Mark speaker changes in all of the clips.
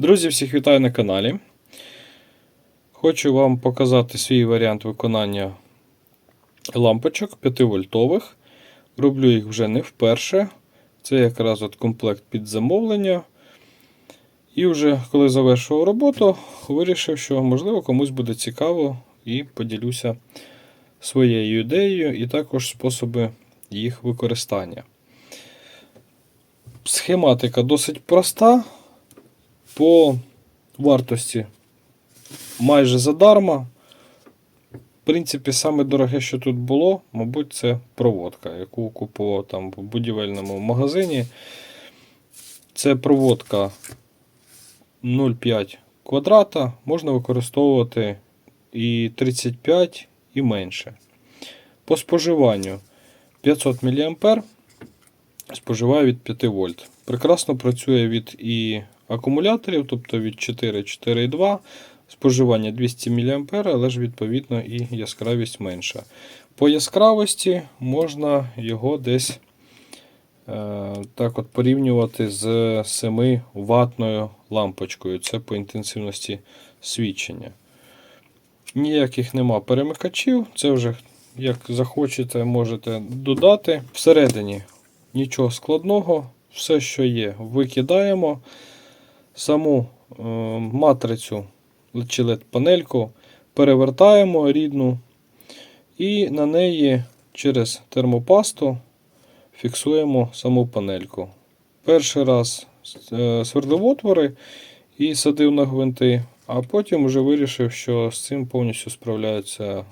Speaker 1: Друзі, всіх вітаю на каналі. Хочу вам показати свій варіант виконання лампочок 5 вольтових. Роблю їх вже не вперше. Це якраз от комплект під замовлення. І вже коли завершував роботу, вирішив, що можливо комусь буде цікаво і поділюся своєю ідеєю і також способи їх використання. Схематика досить проста. По вартості майже задарма. В принципі, саме дороге, що тут було, мабуть, це проводка, яку купував там в будівельному магазині. Це проводка 0,5 квадрата, можна використовувати і 35 і менше. По споживанню 500 мА споживає від 5 вольт. Прекрасно працює від і акумуляторів, тобто від 4 4,2. Споживання 200 мА, але ж відповідно і яскравість менша. По яскравості можна його десь е, так от порівнювати з 7 ватною лампочкою. Це по інтенсивності свідчення. Ніяких нема перемикачів, це вже як захочете, можете додати. Всередині нічого складного, все, що є, викидаємо. Саму е, матрицю чи LED-панельку перевертаємо рідну і на неї через термопасту фіксуємо саму панельку. Перший раз е, свердлив отвори і садив на гвинти, а потім вже вирішив, що з цим повністю справляється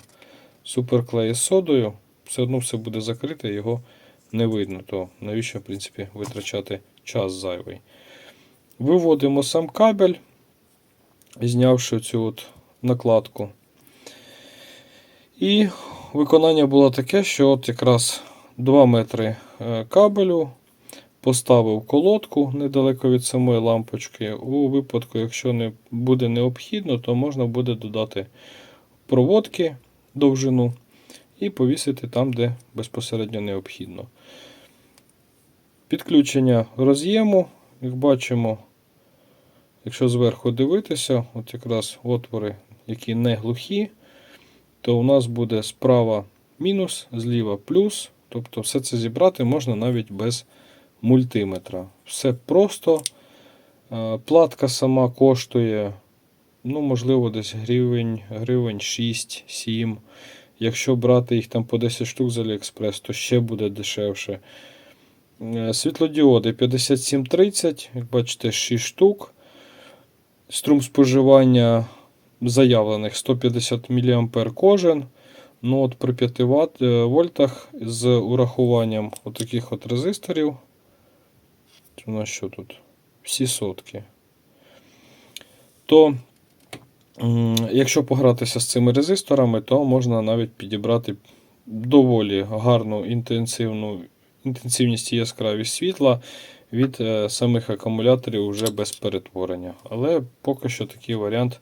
Speaker 1: суперклей з содою. Все одно все буде закрите, його не видно. То навіщо, в принципі, витрачати час зайвий. Виводимо сам кабель, знявши цю от накладку. І виконання було таке, що от якраз 2 метри е, кабелю поставив колодку недалеко від самої лампочки. У випадку, якщо не буде необхідно, то можна буде додати проводки довжину і повісити там, де безпосередньо необхідно. Підключення роз'єму, як бачимо, якщо зверху дивитися, от якраз отвори, які не глухі, то у нас буде справа мінус, зліва плюс. Тобто все це зібрати можна навіть без мультиметра. Все просто. Е, Платка сама коштує, ну, можливо, десь гривень, гривень 6-7. Якщо брати їх там по 10 штук з Aliexpress, то ще буде дешевше. Е, Світлодіоди 5730, як бачите, 6 штук. Струм споживання заявлених 150 мА кожен. Ну от При 5 Вт, е, вольтах з урахуванням отаких от резисторів. У нас що тут? Всі сотки. То, якщо погратися з цими резисторами, то можна навіть підібрати доволі гарну інтенсивну інтенсивність і яскравість світла від е, самих акумуляторів вже без перетворення. Але поки що такий варіант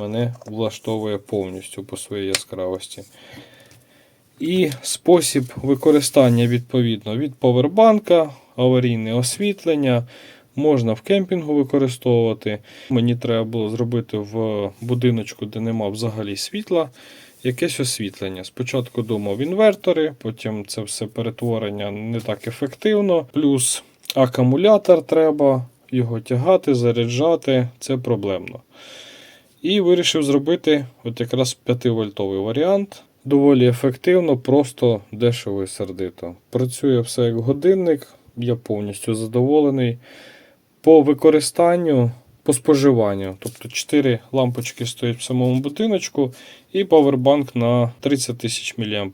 Speaker 1: мене влаштовує повністю по своїй яскравості. І спосіб використання відповідно від повербанка, аварійне освітлення. Можна в кемпінгу використовувати. Мені треба було зробити в будиночку, де нема взагалі світла, якесь освітлення. Спочатку думав інвертори, потім це все перетворення не так ефективно. Плюс акумулятор треба, його тягати, заряджати це проблемно. І вирішив зробити от якраз 5-вольтовий варіант. Доволі ефективно, просто дешево і сердито. Працює все як годинник, я повністю задоволений. По використанню, по споживанню. Тобто 4 лампочки стоять в самому будиночку і павербанк на 30 тисяч мА.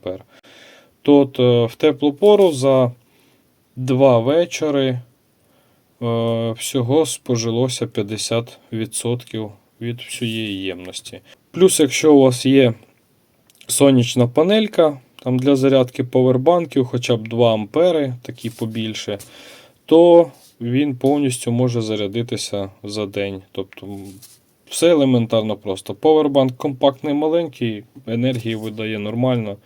Speaker 1: Тут в теплу пору за 2 вечори е, всього спожилося 50% від всієї ємності. Плюс, якщо у вас є сонячна панелька там для зарядки повербанків, хоча б 2 ампери, такі побільше, то він повністю може зарядитися за день. Тобто все елементарно просто. Повербанк компактний маленький, енергії видає нормально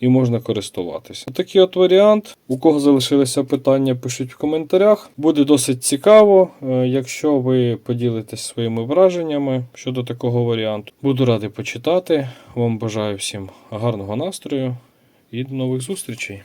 Speaker 1: і можна користуватися. Такий от варіант. У кого залишилися питання, пишіть в коментарях. Буде досить цікаво, е, якщо ви поділитесь своїми враженнями щодо такого варіанту. Буду радий почитати. Вам бажаю всім гарного настрою і до нових зустрічей.